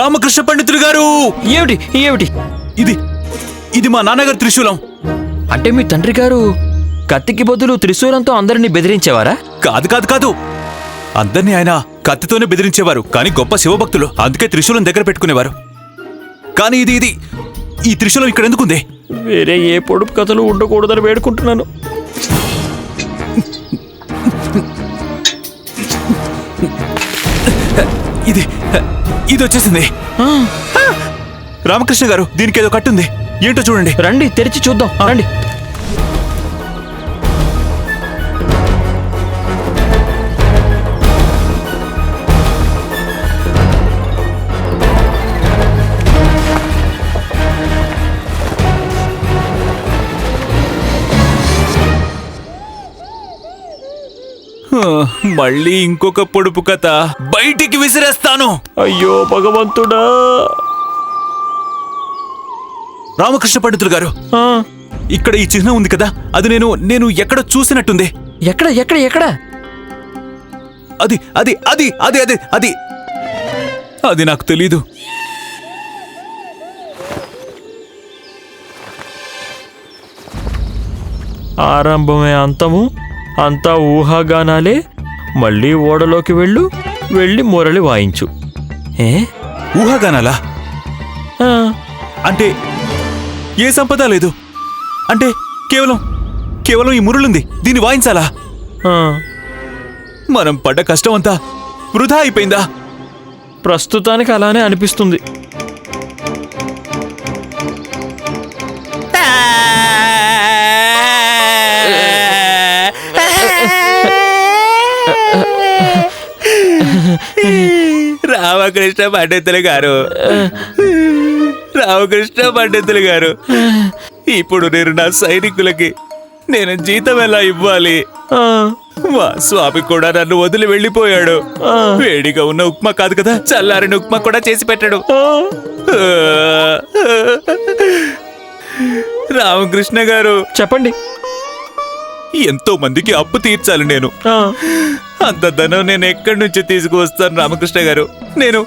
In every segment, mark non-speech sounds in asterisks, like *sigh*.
రామకృష్ణ పండితులు గారు! ఏమిటి? ఏమిటి? ఇది ఇది మా నాన్నగారి త్రిశూలం. అంటే మీ తండ్రి గారు కత్తికి బదులు త్రిశూలంతో అందరినీ బెదిరించేవారా? కాదు కాదు కాదు. అందరినీ ఆయన కత్తితోనే బెదిరించేవారు. కానీ గొప్ప శివభక్తులు. అందుకే త్రిశూలం దగ్గర పెట్టుకునేవారు. కానీ ఇది ఇది ఈ త్రిశూలం ఇక్కడ ఎందుకుంది? వేరే ఏ పొడుపు కథలు ఉండకూడదని వేడుకుంటున్నాను. ఇది ఇది వచ్చేసింది. రామకృష్ణ గారు దీనికి ఏదో కట్టుంది. ఏంటో చూడండి. రండి తెరిచి చూద్దాం. రండి. మళ్ళీ ఇంకొక పొడుపు కథ. బయటికి విసిరేస్తాను. అయ్యో భగవంతుడా. రామకృష్ణ పండితులు గారు ఆ, ఇక్కడ ఈ చిహ్నం ఉంది కదా అది నేను నేను ఎక్కడ చూసినట్టుంది? ఎక్కడ ఎక్కడ ఎక్కడ? అది అది అది అది అది అది. అది నాకు తెలీదు. ఆరంభమే అంతము. అంతా ఊహాగానాలే. మళ్ళీ ఓడలోకి వెళ్ళు వెళ్ళి మురళి వాయించు. ఏ? ఊహాగానాలా? అంటే ఏ సంపద లేదు? అంటే కేవలం కేవలం ఈ మురులుంది దీన్ని వాయించాలా. మనం పడ్డ కష్టం అంతా వృధా అయిపోయిందా? ప్రస్తుతానికి అలానే అనిపిస్తుంది. రామకృష్ణ పండితులు గారు. రామకృష్ణ పండితులు గారు. ఇప్పుడు నేను నా సైనికులకి నేను జీతం ఎలా ఇవ్వాలి? మా స్వామి కూడా నన్ను వదిలి వెళ్ళిపోయాడు. వేడిగా ఉన్న ఉప్మా కాదు కదా చల్లారిన ఉప్మా కూడా చేసి పెట్టాడు. రామకృష్ణ గారు చెప్పండి. ఎంతో మందికి అప్పు తీర్చాలి నేను. అంత ధనం నేను ఎక్కడి నుంచి తీసుకువస్తాను రామకృష్ణ గారు? నేను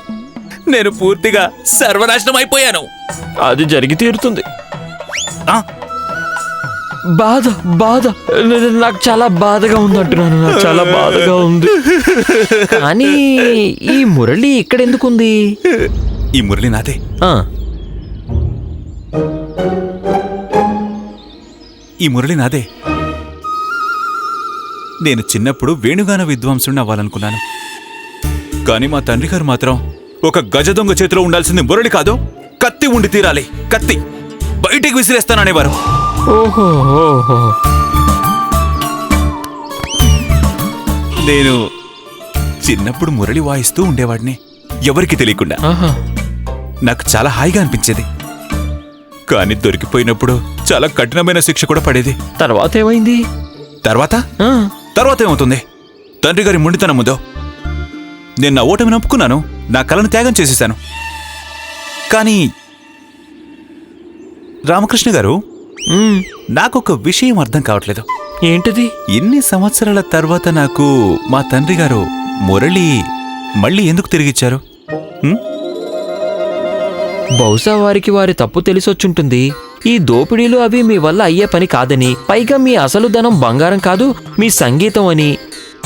నేను పూర్తిగా సర్వనాశనం అయిపోయాను. అది జరిగి తీరుతుంది. ఆ, బాధ బాధ. నాకు చాలా బాధగా ఉంది అంటున్నాను నాకు చాలా బాధగా ఉంది. కానీ ఈ మురళి ఇక్కడ ఎందుకుంది? ఈ మురళి నాదే. ఆ, ఈ మురళి నాదే. నేను చిన్నప్పుడు వేణుగాన విద్వాంసుడిని అవ్వాలనుకున్నాను. కానీ మా తండ్రి గారు మాత్రం ఒక గజ దొంగ చేతిలో ఉండాల్సింది మురళి కాదు కత్తి ఉండి తీరాలి కత్తి. బయటికి విసిరేస్తాననేవారు. నేను చిన్నప్పుడు మురళి వాయిస్తూ ఉండేవాడిని ఎవరికి తెలియకుండా. ఆహా. నాకు చాలా హాయిగా అనిపించేది. కానీ దొరికిపోయినప్పుడు చాలా కఠినమైన శిక్ష కూడా పడేది. తర్వాత ఏమైంది? తర్వాత? తర్వాత ఏమవుతుంది తండ్రి గారి మొండితనం ముందో నేను నా ఓటమిని ఒప్పుకున్నాను నా కలను త్యాగం చేసేశాను. కానీ రామకృష్ణ గారు నాకొక విషయం అర్థం కావట్లేదు. ఏంటిది? ఎన్ని సంవత్సరాల తర్వాత నాకు మా తండ్రి గారు మురళి మళ్ళీ ఎందుకు తిరిగిచ్చారు? బహుశా వారికి వారి తప్పు తెలిసొచ్చుంటుంది. ఈ దోపిడీలు అవి మీ వల్ల అయ్యే పని కాదని పైగా మీ అసలు ధనం బంగారం కాదు మీ సంగీతం అని.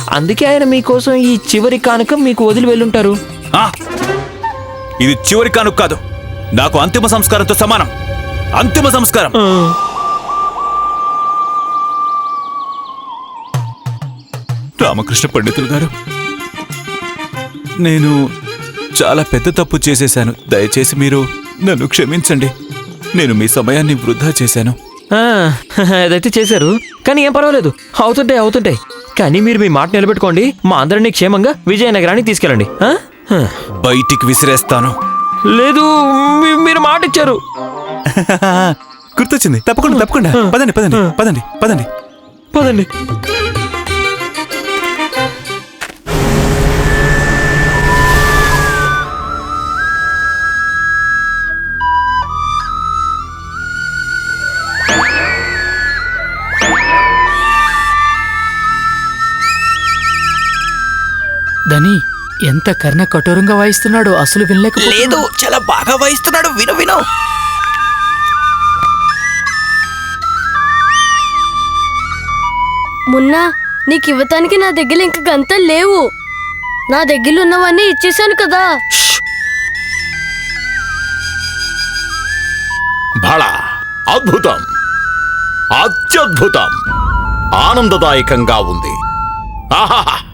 అందుకే ఆయన మీకోసం ఈ చివరి కానుక మీకు వదిలి వెళ్ళుంటారు. ఆ! ఇది చివరి కానుక కాదు. నాకు అంతిమ సంస్కారంతో సమానం. అంతిమ సంస్కారం. ఆ, రామకృష్ణ పండితులు గారు నేను చాలా పెద్ద తప్పు చేసేశాను. దయచేసి మీరు నన్ను క్షమించండి. నేను మీ సమయాన్ని వృధా చేశాను. ఆ, అదైతే చేశారు. కానీ ఏం పర్వాలేదు. అవుతుంటాయి అవుతుంటాయి. కానీ మీరు మీ మాట నిలబెట్టుకోండి. మా అందరినీ క్షేమంగా విజయనగరానికి తీసుకెళ్ళండి. బయటికి విసిరేస్తాను. లేదు మీరు మాట ఇచ్చారు. *laughs* గుర్తొచ్చింది. తప్పకుండా తప్పకుండా. పదండి పదండి పదండి పదండి. పదండి. ఎంత కర్ణ కఠోరంగా వాయిస్తున్నాడో అసలు వినలేక లేదు చాలా బాగా వాయిస్తున్నాడు. విను విను. మున్నా నీకు ఇవ్వటానికి నా దగ్గర ఇంక గంతలు లేవు. నా దగ్గర ఉన్నవన్నీ ఇచ్చేసాను కదా. బళ అద్భుతం. అత్యద్భుతం. ఆనందదాయకంగా ఉంది. ఆహాహా.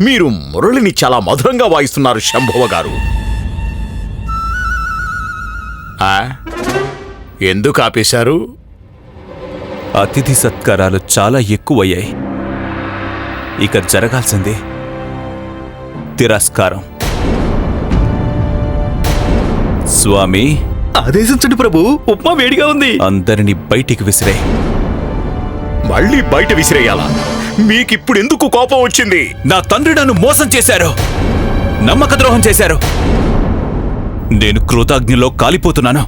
మీరు మురళిని చాలా మధురంగా వాయిస్తున్నారు శంభువ గారు. ఆ? ఎందుకు ఆపేశారు? అతిథి సత్కారాలు చాలా ఎక్కువయ్యాయి. ఇక జరగాల్సింది తిరస్కారం. స్వామి. ఆదేశించండి ప్రభు ఉప్మా వేడిగా ఉంది. అందరినీ బయటికి విసిరే. మళ్ళీ బయట విసిరేయాలా? మీకిప్పుడు ఎందుకు కోపం వచ్చింది? నా తండ్రి నన్ను మోసం చేశారు. నమ్మక ద్రోహం చేశారు. నేను కృతజ్ఞలో కాలిపోతున్నాను.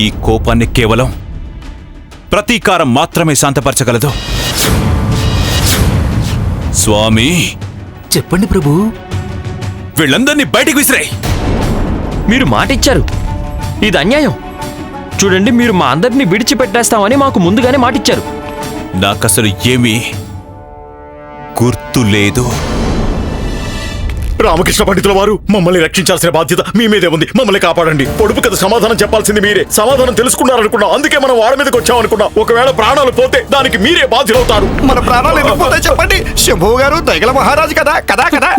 ఈ కోపాన్ని కేవలం ప్రతీకారం మాత్రమే శాంతపరచగలదు. స్వామి! చెప్పండి ప్రభు. వీళ్ళందరినీ బయటికి విసిరాయి! మీరు మాట ఇచ్చారు ఇది అన్యాయం. చూడండి మీరు మా అందరినీ విడిచిపెట్టేస్తామని మాకు ముందుగానే మాటిచ్చారు. నాకసలు ఏమీ గుర్తు లేదు రామకృష్ణ పండితుల వారు మమ్మల్ని రక్షించాల్సిన బాధ్యత మీ మీదే ఉంది. మమ్మల్ని కాపాడండి. పొడుపు కథ సమాధానం చెప్పాల్సింది మీరే. సమాధానం తెలుసుకున్నారనుకున్నా అందుకే మనం వాడ మీదకి వచ్చామనుకున్నా ఒకవేళ ప్రాణాలు పోతే దానికి మీరే బాధ్యులవుతారు. మన ప్రాణాలు ఎందుకు పోతాయి చెప్పండి? శంభువు గారు దైగల మహారాజు కదా కదా కదా.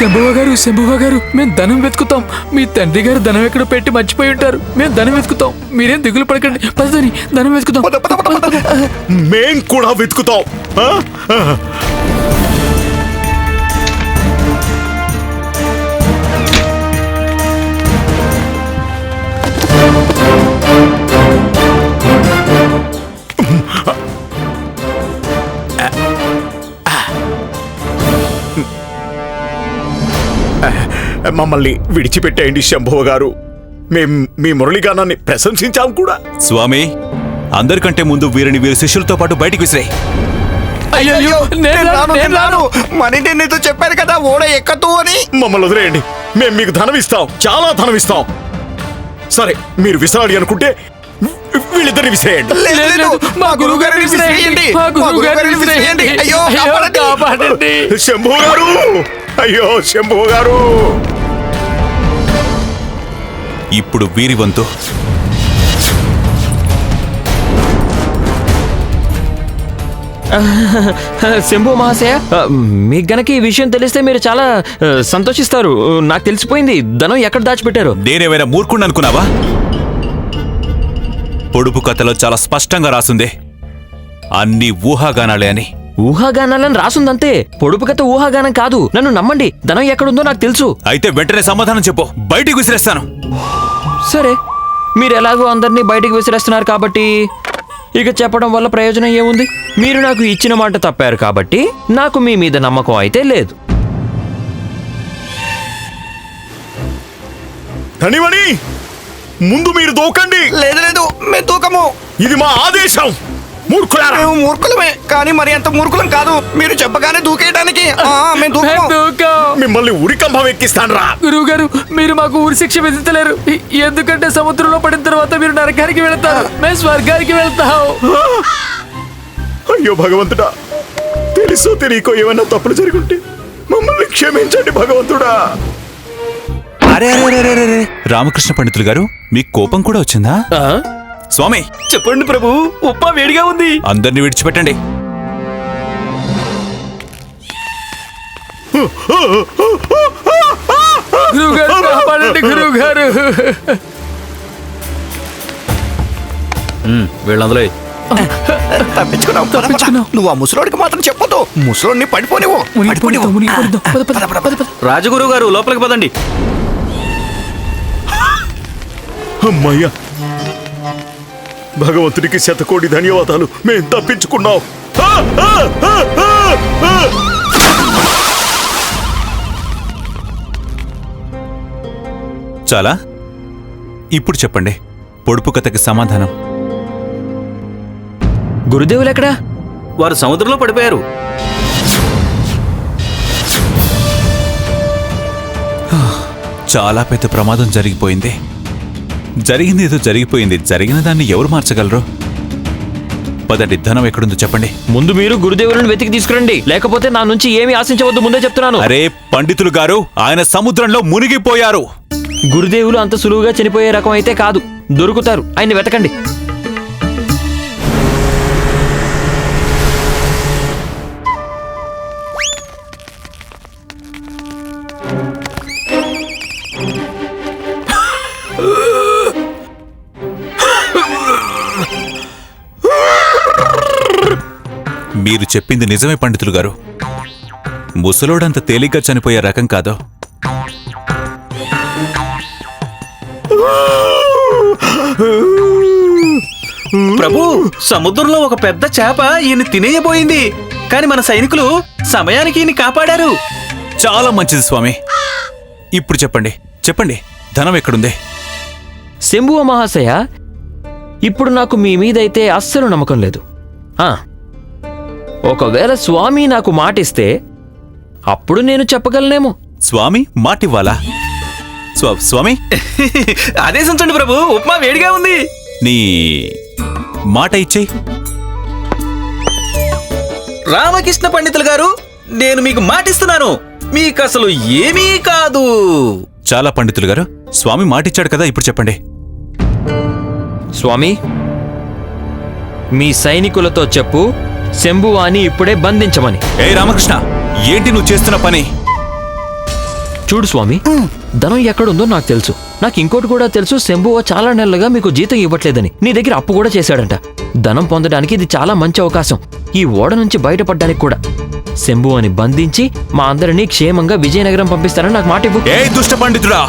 శంభువ గారు శంభువ గారు మేము ధనం వెతుకుతాం. మీ తండ్రి గారు ధనం ఎక్కడ పెట్టి మర్చిపోయి ఉంటారు. మేము ధనం వెతుకుతాం. మీరేం దిగులు పడకండి. పదని ధనం వెతుకుతాం. మేం కూడా వెతుకుతాం. మమ్మల్ని విడిచిపెట్టేయండి శంభువ గారు. మేం మీ మురళీగానాన్ని ప్రశంసించాం కూడా. స్వామి అందరికంటే ముందు వీరిని వీరి శిష్యులతో పాటు బయటికి అయ్యో నేను రాను నేను రాను. మరి నేను నీతో చెప్పాను కదా ఓడ ఎక్కతూ అని. మమ్మల్ని వదిలేయండి. మేము మీకు ధనం ఇస్తాం చాలా ధనం ఇస్తాం సరే మీరు విసరాలి అనుకుంటే వీళ్ళిద్దరిని విసిరేయండి. లేదు, లేదు, మా గురువు గారిని విసిరేయండి. మా గురువు గారిని విసిరేయండి. అయ్యో. కాపాడండి. శంభు గారు! అయ్యో శంభు గారు ఇప్పుడు వీరి వంతు. శంభు మహాశయ మీకు గనక ఈ విషయం తెలిస్తే మీరు చాలా సంతోషిస్తారు. నాకు తెలిసిపోయింది ధనం ఎక్కడ దాచిపెట్టారు? నేనేమైనా మూర్ఖుణ్ణి అనుకున్నావా? పొడుపు కథలో చాలా స్పష్టంగా రాసుంది. అన్ని ఊహాగానాలే అని. ఊహాగానాలని రాసుందంతే. పొడుపు కథ ఊహాగానం కాదు. నన్ను నమ్మండి. ధనం ఎక్కడుందో నాకు తెలుసు. అయితే వెంటనే సమాధానం చెప్పు. బయటికి విసిరేస్తాను. సరే. మీరు ఎలాగో అందరినీ బయటికి విసిరేస్తున్నారు కాబట్టి ఇక చెప్పడం వల్ల ప్రయోజనం ఏముంది? మీరు నాకు ఇచ్చిన మాట తప్పారు కాబట్టి నాకు మీ మీద నమ్మకం అయితే లేదు. ధనివని ముందు మీరు దూకండి. లేదు లేదు మేము తూకము ఇది మా ఆదేశం. మూర్ఖులారా? మేము మూర్ఖులమే కానీ మరి అంత మూర్ఖులం కాదు. మీరు చెప్పగానే దూకేయడానికి ఆ, మేము దూకము దూకం. మిమ్మల్ని ఉరికంభం ఎక్కిస్తాను రా గురువు గారు మీరు మాకు ఊరి శిక్ష విధించలేరు. ఎ- ఎందుకంటే సముద్రంలో పడిన తర్వాత మీరు నరకానికి వెళతారు. మేము స్వర్గానికి వెళ్తాం. అయ్యో భగవంతుడా తెలుసో తెలియకో ఏమైనా తప్పులు జరుగుంటే మమ్మల్ని క్షమించండి భగవంతుడా. అరే అరే అరే, అరే, అరే. రామకృష్ణ పండితులు గారు మీకు కోపం కూడా వచ్చిందా? స్వామి! చెప్పండి ప్రభు ఉప్మా వేడిగా ఉంది. అందరినీ విడిచిపెట్టండి. గురువు గారు కాపాడండి గురువు గారు వీళ్ళందరూ తప్పించుకున్నావు పద, పద. తప్పించుకున్నావు. నువ్వు ఆ ముసలోడికి మాత్రం చెప్పొద్దు. ముసలోడిని పడిపోనివ్వు. రాజగురు గారు లోపలికి పదండి. అమ్మయ్యా. భగవంతుడికి శతకోటి ధన్యవాదాలు. మేం తప్పించుకున్నాం. చాలా? ఇప్పుడు చెప్పండి. పొడుపు కథకి సమాధానం. గురుదేవులు ఎక్కడా వారు సముద్రంలో పడిపోయారు. చాలా పెద్ద ప్రమాదం జరిగిపోయింది. జరిగింది ఏదో జరిగిపోయింది. జరిగిన దాన్ని ఎవరు మార్చగలరు? పదండి ధనం ఎక్కడుందో చెప్పండి. ముందు మీరు గురుదేవులను వెతికి తీసుకురండి. లేకపోతే నా నుంచి ఏమీ ఆశించవద్దు ముందే చెప్తున్నాను. అరే పండితులు గారు ఆయన సముద్రంలో మునిగిపోయారు. గురుదేవులు అంత సులువుగా చనిపోయే రకం అయితే కాదు. దొరుకుతారు. ఆయన్ని వెతకండి. మీరు చెప్పింది నిజమే పండితులు గారు. ముసలోడంత తేలిగ్గా చనిపోయే రకం కాదు. ప్రభు సముద్రంలో ఒక పెద్ద చేప ఈయన తినేయబోయింది. కానీ మన సైనికులు సమయానికి ఈయన కాపాడారు. చాలా మంచిది స్వామి. ఇప్పుడు చెప్పండి చెప్పండి ధనం ఎక్కడుంది? శంభువ మహాశయ ఇప్పుడు నాకు మీ మీదైతే అస్సలు నమ్మకం లేదు. ఆ, ఒకవేళ స్వామి నాకు మాటిస్తే అప్పుడు నేను చెప్పగలనేమో. స్వామి మాటివ్వాలా? స్వా- స్వామి? *laughs* ఆదేశించండి ప్రభు ఉప్మా వేడిగా ఉంది. నీ మాట ఇచ్చేయి. రామకృష్ణ పండితులు గారు నేను మీకు మాటిస్తున్నాను. మీకు అసలు ఏమీ కాదు. చాలా పండితులు గారు స్వామి మాటిచ్చాడు కదా ఇప్పుడు చెప్పండి. స్వామి మీ సైనికులతో చెప్పు శంభువాని ఇప్పుడే బంధించమని. ఏ రామకృష్ణ ఏంటి నువ్వు చేస్తున్న పని? చూడు స్వామి ధనం ఎక్కడుందో నాకు తెలుసు. నాకు ఇంకోటి కూడా తెలుసు శంభువ చాలా నెలలుగా మీకు జీతం ఇవ్వట్లేదని. నీ దగ్గర అప్పు కూడా చేశాడంట. ధనం పొందడానికి ఇది చాలా మంచి అవకాశం. ఈ ఓడ నుంచి బయటపడడానికి కూడా. శంభువని బంధించి మా అందరినీ క్షేమంగా విజయనగరం పంపిస్తారని నాకు మాట ఇవ్వు ఏ దుష్ట పండితుడా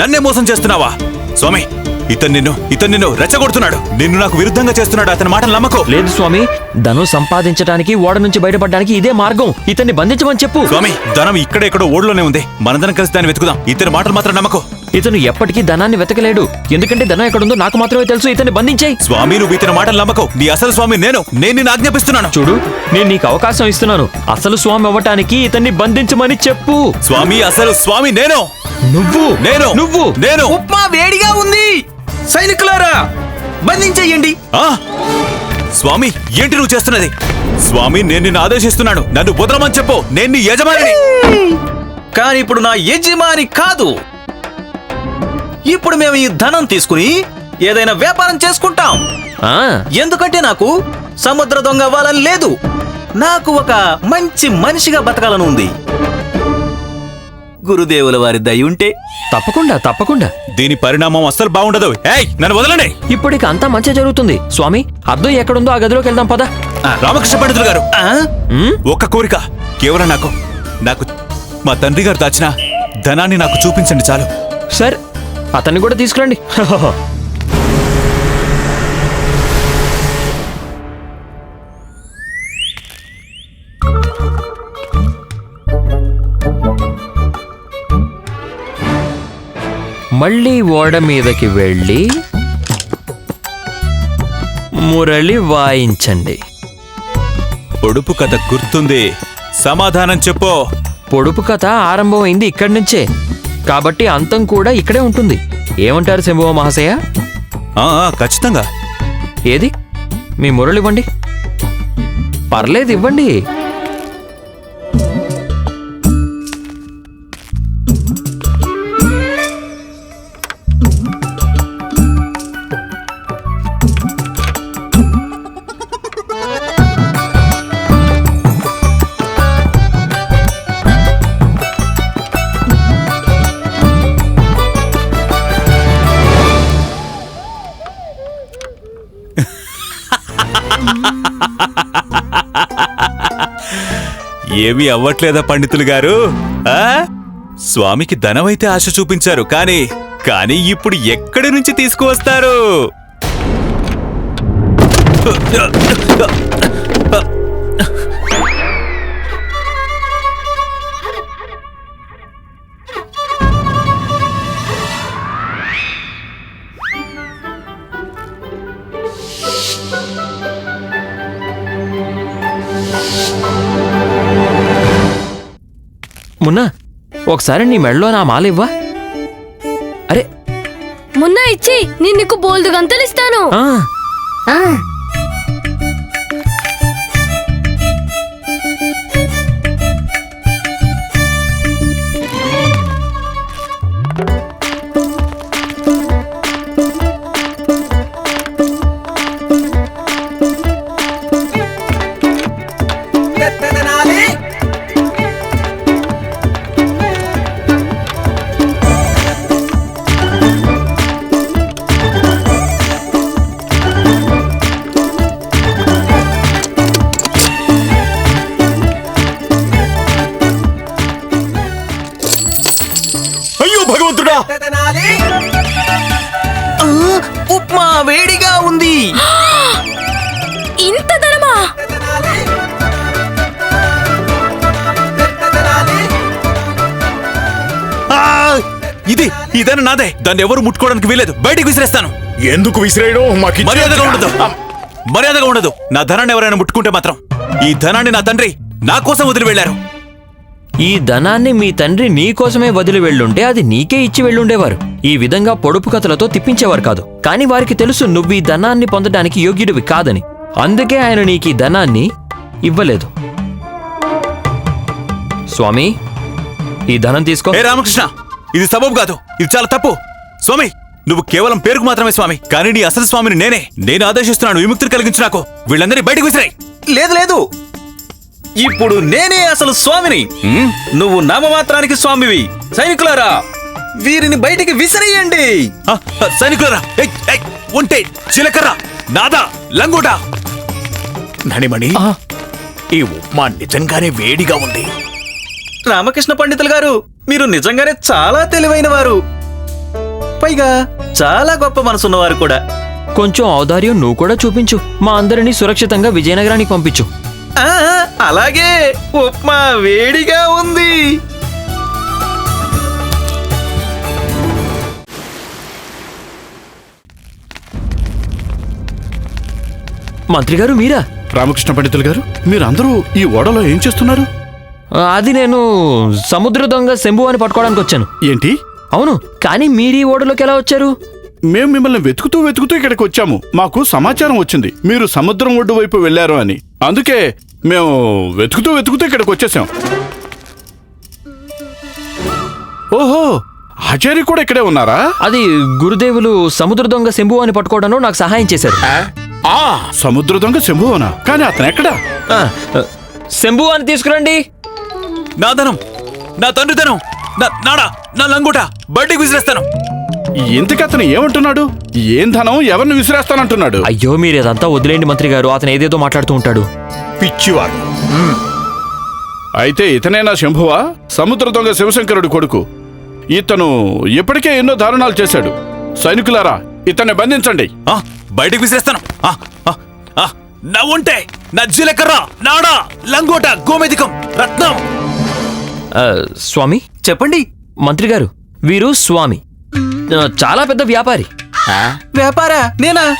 నన్నే మోసం చేస్తున్నావా? స్వామి ఇతను నిన్ను ఇతను నిన్ను రెచ్చగొడుతున్నాడు. నిన్ను నాకు విరుద్ధంగా చేస్తున్నాడు. అతని మాటలు నమ్మకో. లేదు స్వామి ధనం సంపాదించడానికి ఓడ నుంచి బయటపడడానికి ఇదే మార్గం. ఇతన్ని బంధించమని చెప్పు. స్వామి ధనం ఇక్కడ ఎక్కడో ఓడిలోనే ఉంది. మనందరం కలిసి దాన్ని వెతుకుదాం. ఇతని మాటలు మాత్రం నమ్మకో. ఇతను ఎప్పటికీ ధనాన్ని వెతకలేడు. ఎందుకంటే ధనం ఎక్కడుందో నాకు మాత్రమే తెలుసు. ఇతన్ని బంధించాయి. స్వామి నువ్వు ఇతని మాటలు నమ్మకో. నీ అసలు స్వామి నేను. నేను నిన్ను ఆజ్ఞాపిస్తున్నాను. చూడు నేను నీకు అవకాశం ఇస్తున్నాను. అసలు స్వామి అవ్వటానికి ఇతన్ని బంధించమని చెప్పు. స్వామి అసలు స్వామి నేను. నువ్వు. నేను. నువ్వు. నేను. ఉప్మా వేడిగా ఉంది. సైనికులారా బంధించేయండి. ఆ? స్వామి ఏంటి నువ్వు చేస్తున్నది? స్వామి నేను నిన్ను ఆదేశిస్తున్నాను. నన్ను వదలమని చెప్పు. నేను నీ యజమానిని. కానీ ఇప్పుడు నా యజమాని కాదు. ఇప్పుడు మేము ఈ ధనం తీసుకుని ఏదైనా వ్యాపారం చేసుకుంటాం. ఆ, ఎందుకంటే నాకు సముద్ర దొంగ అవ్వాలని లేదు. నాకు ఒక మంచి మనిషిగా బతకాలని ఉంది. గురుదేవుల వారి దయ ఉంటే తప్పకుండా తప్పకుండా. దీని పరిణామం అస్సలు బాగుండదు. ఏయ్ నన్ను వదలండి. ఇప్పటికి అంతా మంచి జరుగుతుంది. స్వామి అద్దం ఎక్కడుందో ఆ గదిలోకి వెళ్దాం పద. రామకృష్ణ పండితులు గారు. ఒక్క కోరిక. కేవలం నాకు నాకు మా తండ్రి గారు దాచిన ధనాన్ని నాకు చూపించండి చాలు. సరే అతన్ని కూడా తీసుకురండి. *laughs* మళ్ళీ ఓడ మీదకి వెళ్ళి మురళి వాయించండి. పొడుపు కథ గుర్తుంది. సమాధానం చెప్పు. పొడుపు కథ ఆరంభమైంది ఇక్కడి నుంచే. కాబట్టి అంతం కూడా ఇక్కడే ఉంటుంది. ఏమంటారు శంభువ మహాశయ? ఆ, ఆ, ఖచ్చితంగా. ఏది? మీ మురళి ఇవ్వండి. పర్లేదు ఇవ్వండి. ఏమీ అవ్వట్లేదా పండితులు గారు? ఆ? స్వామికి ధనమైతే ఆశ చూపించారు కానీ కానీ ఇప్పుడు ఎక్కడి నుంచి తీసుకువస్తారు? ఒకసారి నీ మెడలో నా మాల ఇవ్వా? అరే. మున్నా ఇచ్చి నేను నీకు బోల్దు గంతలు ఇస్తాను. ఆ. ఆ. ఇది ఇదన నాదే. దాన్ని ఎవరు ముట్టుకోవడానికి వీలేదు బయటికి విసిరేస్తాను. ఎందుకు విసిరేయడం? మాకు మర్యాదగా ఉండదు. మర్యాదగా ఉండదు. నా ధనాన్ని ఎవరైనా ముట్టుకుంటే మాత్రం. ఈ ధనాన్ని నా తండ్రి నా కోసం వదిలి వెళ్ళారు. ఈ ధనాన్ని మీ తండ్రి నీ కోసమే వదిలి వెళ్ళుంటే అది నీకే ఇచ్చి వెళ్ళుండేవారు. ఈ విధంగా పొడుపు కథలతో తిప్పించేవారు కాదు. కానీ వారికి తెలుసు నువ్వు ఈ ధనాన్ని పొందడానికి యోగ్యుడివి కాదని. అందుకే ఆయన నీకు ఈ ధనాన్ని ఇవ్వలేదు. స్వామి ఈ ధనం తీసుకో. ఏ రామకృష్ణ! ఇది సబబు కాదు. ఇది చాలా తప్పు. స్వామి నువ్వు కేవలం పేరుకు మాత్రమే స్వామి. కానీ నీ అసలు స్వామిని నేనే. నేను ఆదేశిస్తున్నాను విముక్తిని కలిగించు నాకు. వీళ్ళందరినీ బయటకు విసిరాయి. లేదు లేదు. ఇప్పుడు నేనే అసలు స్వామిని. నువ్వు నామమాత్రానికి స్వామివి. సైనికులారా వీరిని బయటికి విసిరేయండి. సైనికులరా ఏయ్, ఏయ్, ఉంటే చిలకర్ర నాదా లంగోట. ననిమణి ఈ ఉప్మా నిజంగానే వేడిగా ఉంది. రామకృష్ణ పండితులు గారు మీరు నిజంగానే చాలా తెలివైన వారు పైగా చాలా గొప్ప మనసున్నవారు కూడా. కొంచెం ఔదార్యం నువ్వు కూడా చూపించు. మా అందరినీ సురక్షితంగా విజయనగరానికి పంపించు. ఆ, అలాగే. ఉప్మా వేడిగా ఉంది. మంత్రి గారు మీరా? రామకృష్ణ పండితులు గారు మీరందరూ ఈ ఓడలో ఏం చేస్తున్నారు? అది నేను సముద్ర దొంగ శంభు అని పట్టుకోవడానికి వచ్చాను. ఏంటి? అవును కానీ మీరు ఈ ఓడలోకి ఎలా వచ్చారు? మేము మిమ్మల్ని వెతుకుతూ వెతుకుతూ ఇక్కడికి వచ్చాము. మాకు సమాచారం వచ్చింది. మీరు సముద్రం ఒడ్డు వైపు వెళ్ళారు అని. అందుకే మేము వెతుకుతూ వెతుకుతూ ఇక్కడికి వచ్చేసాం. ఓహో ఆచార్య కూడా ఇక్కడే ఉన్నారా? అది గురుదేవులు సముద్ర దొంగ శంభు అని పట్టుకోవడంలో నాకు సహాయం చేశారు. ఆ? సముద్ర దొంగ శంభువనా? కానీ అతను ఎక్కడా? శంభు అని తీసుకురండి. నా ధనం నా తండ్రి ధనం నా నాడా నా లంగోట బయటికి విసిరేస్తాను. ఇంతకు అతను ఏమంటున్నాడు? ఏం ధనం ఎవరిని విసిరేస్తానంటున్నాడు? అయ్యో మీరు ఇదంతా వదిలేండి మంత్రి గారు. అతను ఏదేదో మాట్లాడుతూ ఉంటాడు. పిచ్చివాడు. అయితే ఇతనేనా శంభువా? సముద్ర దొంగ శివశంకరుడు కొడుకు. ఇతను ఇప్పటికే ఎన్నో దారుణాలు చేశాడు. సైనికులారా ఇతన్ని బంధించండి. ఆ, బయటికి విసిరేస్తాను. ఆ, ఆ, ఆ, నా ఉంటే నా జీలకర్ర నాడా లంగోట గోమెదికం రత్నం. స్వామి? చెప్పండి. మంత్రి గారు వీరు స్వామి. చాలా పెద్ద వ్యాపారి. వ్యాపారా? నేనా?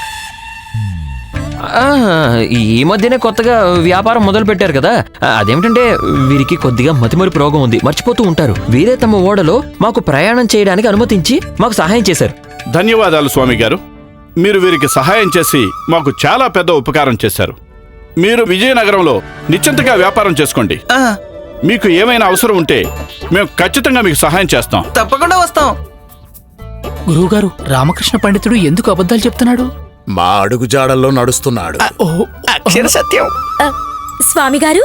ఈ మధ్యనే కొత్తగా వ్యాపారం మొదలు పెట్టారు కదా. అదేమిటంటే వీరికి కొద్దిగా మతిమరుపు రోగం ఉంది. మర్చిపోతూ ఉంటారు. వీరే తమ ఓడలో మాకు ప్రయాణం చేయడానికి అనుమతించి మాకు సహాయం చేశారు. ధన్యవాదాలు స్వామి గారు. మీరు వీరికి సహాయం చేసి మాకు చాలా పెద్ద ఉపకారం చేశారు. మీరు విజయనగరంలో నిశ్చింతగా వ్యాపారం చేసుకోండి. ఆ, మీకు ఏమైనా అవసరం ఉంటే మేము ఖచ్చితంగా మీకు సహాయం చేస్తాం. తప్పకుండా వస్తాం. గురువుగారు రామకృష్ణ పండితుడు ఎందుకు అబద్ధాలు చెప్తున్నాడు? మా అడుగుజాడల్లో నడుస్తున్నాడు. ఓ అక్షర సత్యం. స్వామి గారు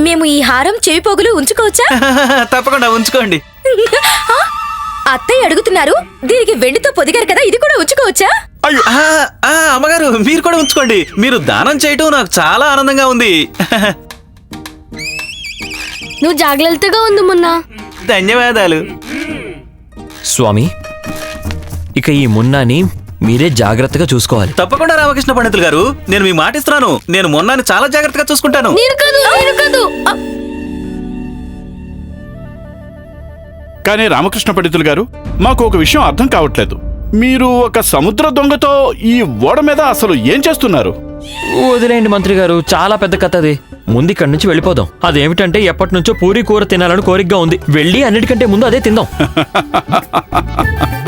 మేము ఈ హారం చెవి పోగులు ఉంచుకోవచ్చా? *laughs* తప్పకుండా ఉంచుకోండి. ఆ, అత్తయ్య అడుగుతున్నారు దీనికి వెండితో పొదిగారు కదా ఇది కూడా ఉంచుకోవచ్చా? ఆ, ఆ, అమ్మగారు మీరు కూడా ఉంచుకోండి. మీరు దానం చేయటం నాకు చాలా ఆనందంగా ఉంది. *laughs* నువ్వు జాగ్రత్తగా ఉంది మున్నా. ధన్యవాదాలు. స్వామి ఇక ఈ మున్నాని మీరే జాగ్రత్తగా చూసుకోవాలి. తప్పకుండా రామకృష్ణ పండితులు గారు నేను మీ మాట ఇస్తున్నాను. నేను మొన్నాన్ని చాలా జాగ్రత్తగా చూసుకుంటాను. నేను కాదు నేను కాదు. ఆ, కానీ రామకృష్ణ పండితులు గారు మాకు ఒక విషయం అర్థం కావట్లేదు. మీరు ఒక సముద్ర దొంగతో ఈ ఓడ మీద అసలు ఏం చేస్తున్నారు? వదిలేయండి మంత్రి గారు చాలా పెద్ద కథ అది. ముందు ఇక్కడి నుంచి వెళ్ళిపోదాం. అదేమిటంటే ఎప్పటి నుంచో పూరి కూర తినాలని కోరికగా ఉంది. వెళ్ళి అన్నిటికంటే ముందు అదే తిందాం. *laughs*